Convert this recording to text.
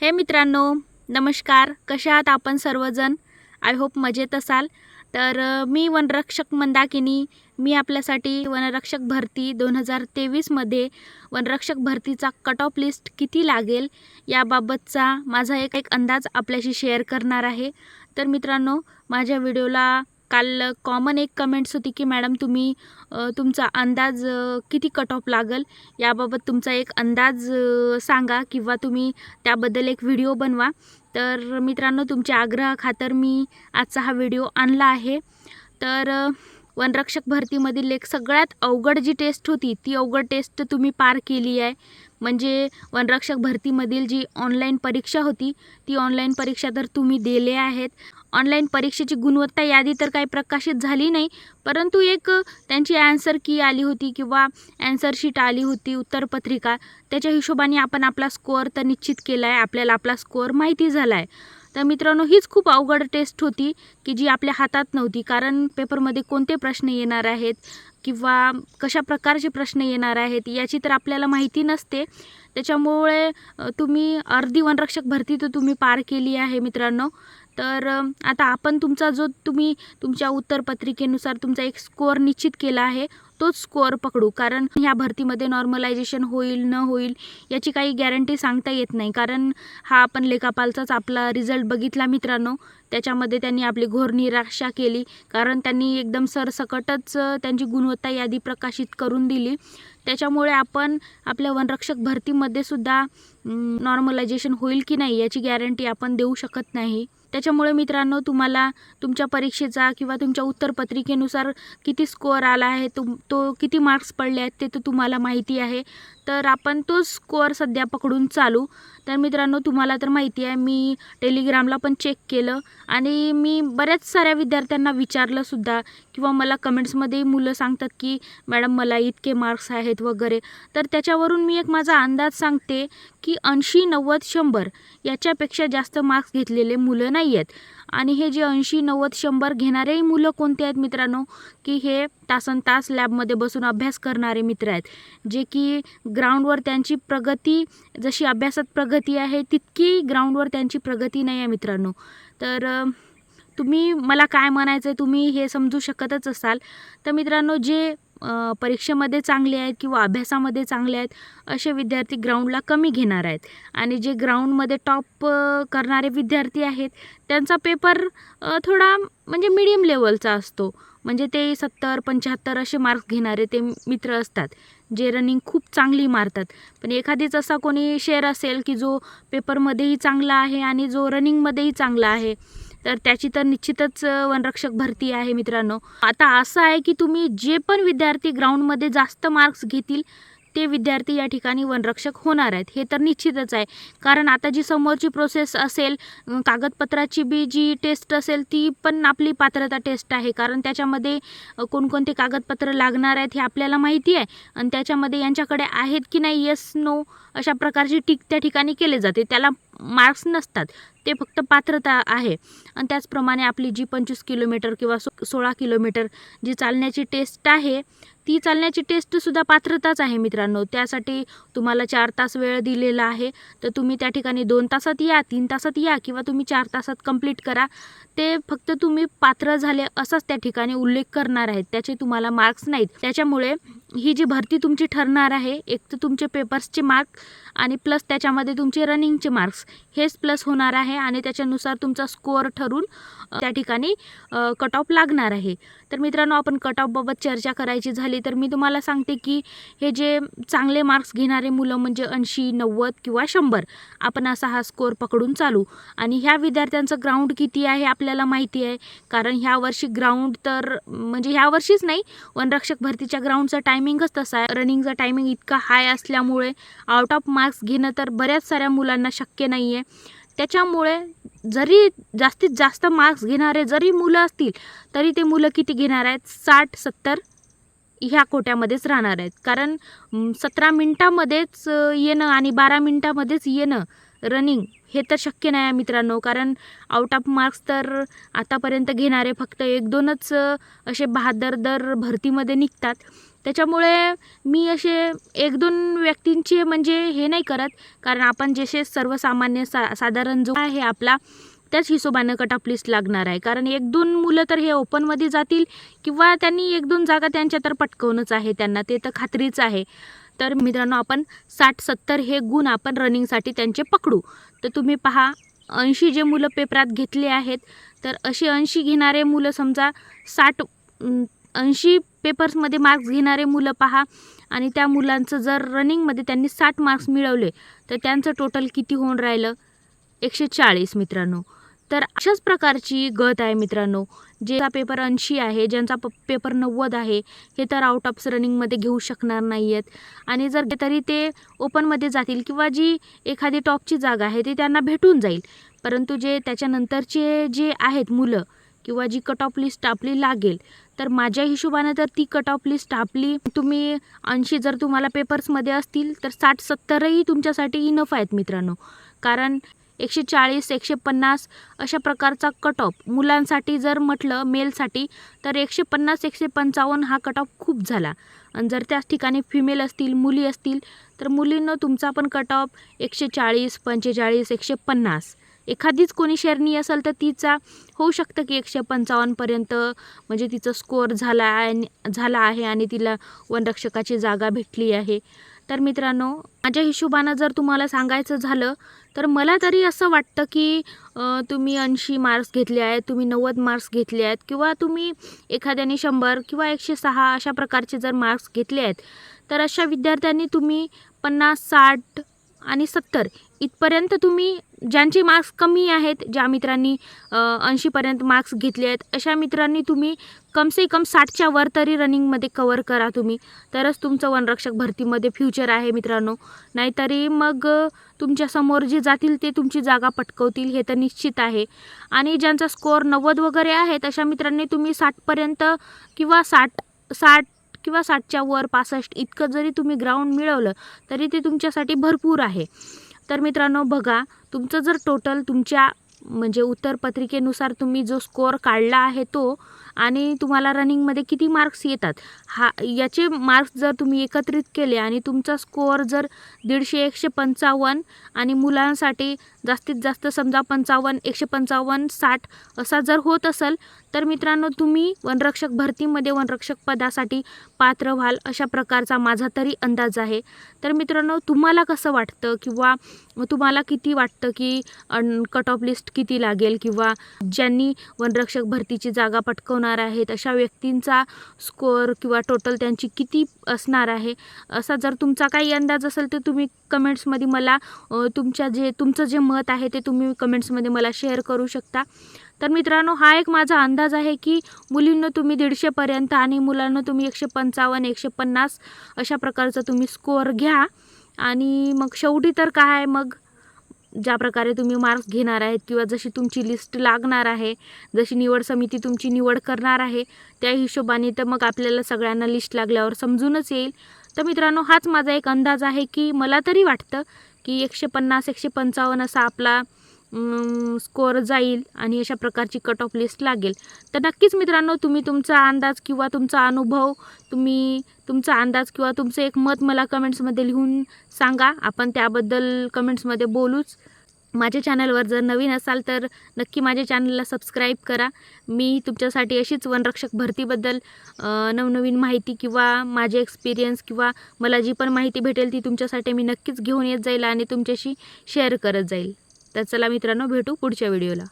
हे मित्रांनो नमस्कार. कशा आहात आपण सर्वजण? आय होप मजेत असाल. तर मी वनरक्षक मंदाकिनी. मी आपल्यासाठी वनरक्षक भरती दोन हजार तेवीसमध्ये वनरक्षक भरतीचा कट ऑफ लिस्ट किती लागेल याबाबतचा माझा एक एक अंदाज आपल्याशी शेअर करणार आहे. तर मित्रांनो माझ्या व्हिडिओला काल कॉमन एक कमेंट्स होती की मॅडम तुम्ही तुमचा अंदाज किती कट ऑफ लागेल? याबाबत तुमचा एक अंदाज सांगा किंवा तुम्ही त्याबद्दल एक व्हिडिओ बनवा. तर मित्रांनो तुमच्या आग्रहाखातर मी आजचा हा व्हिडिओ आणला आहे. तर वनरक्षक भरतीमधील एक सगळ्यात अवघड जी टेस्ट होती ती अवघड टेस्ट तुम्ही पार केली आहे. म्हणजे वनरक्षक भरतीमधील जी ऑनलाईन परीक्षा होती ती ऑनलाईन परीक्षा तर तुम्ही दिले आहेत. ऑनलाईन परीक्षेची गुणवत्ता यादी तर काही प्रकाशित झाली नाही परंतु एक त्यांची ॲन्सर की आली होती किंवा ॲन्सर शीट आली होती उत्तरपत्रिका. त्याच्या हिशोबाने आपण आपला स्कोअर तर निश्चित केला आहे आपल्याला आपला स्कोअर माहिती झाला आहे तर मित्रांनो हीच खूप अवघड टेस्ट होती की जी आपल्या हातात नव्हती कारण पेपरमध्ये कोणते प्रश्न येणार आहेत किंवा कशा प्रकारचे प्रश्न येणार आहेत याची तर आपल्याला माहिती नसते. त्याच्यामुळे तुम्ही अर्धी वनरक्षक भरती तर तुम्ही पार केली आहे मित्रांनो. तर आता आपण तुमचा जो तुम्ही तुमच्या उत्तरपत्रिकेनुसार तुमचा एक स्कोअर निश्चित केला आहे तोच स्कोअर पकडू. कारण ह्या भरतीमध्ये नॉर्मलायझेशन होईल न होईल याची काही गॅरंटी सांगता येत नाही. कारण हा आपण लेखापालचाच आपला रिझल्ट बघितला मित्रांनो. त्याच्यामध्ये त्यांनी आपली घोर निराशा केली. कारण त्यांनी एकदम सरसकटच त्यांची गुणवत्ता यादी प्रकाशित करून दिली. त्याच्यामुळे आपण आपल्या वनरक्षक भरतीमध्ये सुद्धा नॉर्मलायझेशन होईल की नाही याची गॅरंटी आपण देऊ शकत नाही. त्याच्यामुळे मित्रांनो तुम्हाला तुमच्या परीक्षेचा किंवा तुमच्या उत्तरपत्रिकेनुसार किती स्कोअर आला आहे तुम तो किती मार्क्स पडले आहेत ते तर तुम्हाला माहिती आहे. तर आपण तो स्कोअर सध्या पकडून चालू. तर मित्रांनो तुम्हाला तर माहिती आहे मी टेलिग्रामला पण चेक केलं आणि मी बऱ्याच साऱ्या विद्यार्थ्यांना विचारलंसुद्धा किंवा मला कमेंट्समध्ये मुलं सांगतात की मॅडम मला इतके मार्क्स आहेत वगैरे. तर त्याच्यावरून मी एक माझा अंदाज सांगते की ऐंशी नव्वद शंभर याच्यापेक्षा जास्त मार्क्स घेतलेले मुलं नाही आहेत. आणि हे जे ऐंशी नव्वद शंभर घेणारेही मुलं कोणते आहेत मित्रांनो? की हे तासन तास लॅबमध्ये बसून अभ्यास करणारे मित्र आहेत. जे की ग्राउंडवर त्यांची प्रगती जशी अभ्यासात प्रगती आहे तितकी ग्राउंडवर त्यांची प्रगती नाही आहे मित्रांनो. तर तुम्ही मला काय म्हणायचं आहे तुम्ही हे समजू शकतच असाल. तर मित्रांनो जे परीक्षेमध्ये चांगले आहेत किंवा अभ्यासामध्ये चांगले आहेत असे विद्यार्थी ग्राउंडला कमी घेणार आहेत. आणि जे ग्राउंडमध्ये टॉप करणारे विद्यार्थी आहेत त्यांचा पेपर थोडा म्हणजे मिडियम लेवलचा असतो. म्हणजे ते सत्तर पंच्याहत्तर असे मार्क्स घेणारे ते मित्र असतात. जे रनिंग खूप चांगली मारतात. पण एखादीच असा कोणी शेअर असेल की जो पेपरमध्येही चांगला आहे आणि जो रनिंगमध्येही चांगला आहे तर त्याची तर निश्चितच वनरक्षक भरती आहे मित्रांनो. आता असं आहे की तुम्ही जे पण विद्यार्थी ग्राउंडमध्ये जास्त मार्क्स घेतील ते विद्यार्थी या ठिकाणी वनरक्षक होणार आहेत हे तर निश्चितच आहे. कारण आता जी समोरची प्रोसेस असेल कागदपत्राची बी जी टेस्ट असेल ती पण आपली पात्रता टेस्ट आहे. कारण त्याच्यामध्ये कोणकोणते कागदपत्र लागणार आहेत हे आपल्याला माहिती आहे. आणि त्याच्यामध्ये यांच्याकडे आहेत की नाही येस नो अशा प्रकारची टीक त्या ठिकाणी केले जाते. त्याला मार्क्स नसतात. ते फक्त पात्रता आहे. आणि त्याचप्रमाणे आपली जी पंचवीस किलोमीटर किंवा सो सोळा किलोमीटर जी चालण्याची टेस्ट आहे ती चालण्याची टेस्टसुद्धा पात्रताच आहे मित्रांनो. त्यासाठी तुम्हाला चार तास वेळ दिलेला आहे. तर तुम्ही त्या ठिकाणी दोन तासात या तीन तासात या किंवा तुम्ही चार तासात कंप्लीट करा. ते फक्त तुम्ही पात्र झाले असाच त्या ठिकाणी उल्लेख करणार आहेत. त्याचे तुम्हाला मार्क्स नाहीत. त्याच्यामुळे ही जी भरती तुमची ठरणार आहे एक तर तुमचे पेपर्सचे मार्क आणि प्लस त्याच्यामध्ये तुमचे रनिंगचे मार्क्स हेच प्लस होणार आहे आणि त्याच्यानुसार तुमचा स्कोअर ठरून त्या ठिकाणी कट ऑफ लागणार आहे. तर मित्रांनो आपण कट ऑफबाबत चर्चा करायची झाली तर मी तुम्हाला सांगते की हे जे चांगले मार्क्स घेणारे मुलं म्हणजे ऐंशी नव्वद किंवा शंभर आपण असा हा स्कोअर पकडून चालू. आणि ह्या विद्यार्थ्यांचं ग्राउंड किती आहे आपल्याला माहिती आहे. कारण ह्या वर्षी ग्राउंड तर म्हणजे ह्या वर्षीच नाही वनरक्षक भरतीच्या ग्राउंडचा टायमिंगच तसा आहे. रनिंगचा टायमिंग इतका हाय असल्यामुळे आउट ऑफ मार्क्स घेणं तर बऱ्याच साऱ्या मुलांना शक्य नाही आहे त्याच्यामुळे जरी जास्तीत जास्त मार्क्स घेणारे जरी मुलं असतील तरी ते मुलं किती घेणार आहेत? साठ सत्तर ह्या कोट्यामध्येच राहणार आहेत. कारण सतरा मिनटामध्येच येणं आणि बारा मिनटामध्येच येणं रनिंग हे तर शक्य नाही आहे मित्रांनो. कारण आउट ऑफ मार्क्स तर आतापर्यंत घेणारे फक्त एक दोनच असे बहादर दर भरतीमध्ये निघतात. त्याच्यामुळे मी असे एक दोन व्यक्तींचे म्हणजे हे नाही करत. कारण आपण जसे सर्वसामान्य सा साधारण जो आहे आपला त्याच हिशोबानं कट ऑफ लिस्ट लागणार आहे. कारण एक दोन मुलं तर हे ओपनमध्ये जातील किंवा त्यांनी एक दोन जागा त्यांच्या तर पटकवूनच आहे त्यांना. ते तर खात्रीच आहे. तर मित्रांनो आपण साठ सत्तर हे गुण आपण रनिंगसाठी त्यांचे पकडू. तर तुम्ही पहा ऐंशी जे मुलं पेपरात घेतले आहेत तर असे ऐंशी घेणारे मुलं समजा साठ ऐंशी पेपर्समध्ये मार्क्स घेणारे मुलं पहा. आणि त्या मुलांचं जर रनिंगमध्ये त्यांनी साठ मार्क्स मिळवले तर त्यांचं टोटल किती होऊन राहिलं? एकशे चाळीस मित्रांनो. तर अशाच प्रकारची गत आहे मित्रांनो. ज्याचा पेपर ऐंशी आहे ज्यांचा प पेपर नव्वद आहे हे तर आउट ऑफ रनिंगमध्ये घेऊ शकणार नाही आहेत आणि जर तरी ते ओपनमध्ये जातील किंवा जी एखादी टॉपची जागा आहे ती त्यांना भेटून जाईल. परंतु जे त्याच्यानंतरचे जे आहेत मुलं किंवा जी कट ऑफ लिस्ट आपली लागेल तर माझ्या हिशोबानं तर ती कट ऑफ लिस्ट आपली तुम्ही ऐंशी जर तुम्हाला पेपर्समध्ये असतील तर साठ सत्तरही तुमच्यासाठी इनफ आहेत मित्रांनो. कारण एकशे चाळीस एकशे पन्नास अशा प्रकारचा कट ऑफ मुलांसाठी जर म्हटलं मेलसाठी तर एकशे पन्नास एकशे पंचावन्न हा कट ऑफ खूप झाला. आणि जर त्याच ठिकाणी फिमेल असतील मुली असतील तर मुलींना तुमचा पण कट ऑफ एकशे चाळीस पंचेचाळीस एकशे पन्नास एखादीच कोणी शरणी असेल तर तिचा होऊ शकतं की एकशे पंचावन्नपर्यंत म्हणजे तिचं स्कोअर झाला आहे झाला आहे आणि तिला वनरक्षकाची जागा भेटली आहे. तर मित्रांनो माझ्या हिशोबानं जर तुम्हाला सांगायचं झालं तर मला तरी असं वाटतं की तुम्ही ऐंशी मार्क्स घेतले आहेत तुम्ही नव्वद मार्क्स घेतले आहेत किंवा तुम्ही एखाद्याने शंभर किंवा एकशे सहा अशा प्रकारचे जर मार्क्स घेतले आहेत तर अशा विद्यार्थ्यांनी तुम्ही पन्नास साठ आणि सत्तर इथपर्यंत तुम्ही ज्यांचे मार्क्स कमी आहेत ज्या मित्रांनी ऐंशीपर्यंत मार्क्स घेतले आहेत अशा मित्रांनी तुम्ही कमसे कम साठच्या वर तरी रनिंगमध्ये कवर करा तुम्ही. तरच तुमचं वनरक्षक भरतीमध्ये फ्युचर आहे मित्रांनो. नाहीतरी मग तुमच्यासमोर जे जातील ते तुमची जागा पटकवतील हे तर निश्चित आहे. आणि ज्यांचा स्कोअर नव्वद वगैरे आहेत अशा मित्रांनी तुम्ही साठपर्यंत किंवा साठ साठ किंवा साठच्या वर पासष्ट इतकं जरी तुम्ही ग्राउंड मिळवलं तरी ते तुमच्यासाठी भरपूर आहे. तर मित्रांनो बघा तुमचं जर टोटल तुमच्या म्हणजे उत्तरपत्रिकेनुसार तुम्ही जो स्कोअर काढला आहे तो आणि तुम्हाला रनिंगमध्ये किती मार्क्स येतात? हा याचे मार्क्स जर तुम्ही एकत्रित केले आणि तुमचा स्कोअर जर दीडशे एकशे पंचावन्न आणि मुलांसाठी जास्तीत जास्त समजा पंचावन्न एकशे पंचावन्न साठ असा जर होत असेल तर मित्रांनो तुम्ही वनरक्षक भरतीमध्ये वनरक्षक पदासाठी पात्र व्हाल अशा प्रकारचा माझा तरी अंदाज आहे. तर मित्रांनो तुम्हाला कसं वाटतं किंवा तुम्हाला किती वाटतं की कट ऑफ लिस्ट किती लागेल किंवा ज्यांनी वनरक्षक भरतीची जागा होणार आहेत अशा व्यक्तींचा स्कोअर किंवा टोटल त्यांची किती असणार आहे? असा जर तुमचा काही अंदाज असेल तर तुम्ही कमेंट्समध्ये मला तुमच्या जे तुमचं जे मत आहे ते तुम्ही कमेंट्समध्ये मला शेअर करू शकता. तर मित्रांनो हा एक माझा अंदाज आहे की मुलींना तुम्ही दीडशेपर्यंत आणि मुलांना तुम्ही एकशे पंचावन्न एकशे पन्नास अशा प्रकारचा तुम्ही स्कोअर घ्या. आणि मग शेवटी तर काय? मग ज्या प्रकारे तुम्ही मार्क्स घेणार आहेत किंवा जशी तुमची लिस्ट लागणार आहे जशी निवड समिती तुमची निवड करणार आहे त्या हिशोबाने तर मग आपल्याला सगळ्यांना लिस्ट लागल्यावर समजूनच येईल. तर मित्रांनो हाच माझा एक अंदाज आहे की मला तरी वाटतं की एकशे पन्नास एकशे पंचावन्न असा आपला स्कोअर जाईल आणि अशा प्रकारची कट ऑफ लिस्ट लागेल. तर नक्कीच मित्रांनो तुम्ही तुमचा अंदाज किंवा तुमचा अनुभव तुम्ही तुमचा अंदाज किंवा तुमचं एक मत मला कमेंट्समध्ये लिहून सांगा. आपण त्याबद्दल कमेंट्समध्ये बोलूच. माझ्या चॅनलवर जर नवीन असाल तर नक्की माझ्या चॅनलला सबस्क्राईब करा. मी तुमच्यासाठी अशीच वनरक्षक भरतीबद्दल नवनवीन माहिती किंवा माझे एक्सपिरियन्स किंवा मला जी पण माहिती भेटेल ती तुमच्यासाठी मी नक्कीच घेऊन येत जाईल आणि तुमच्याशी शेअर करत जाईल. तर चला मित्रांनो भेटू पुढच्या व्हिडिओला.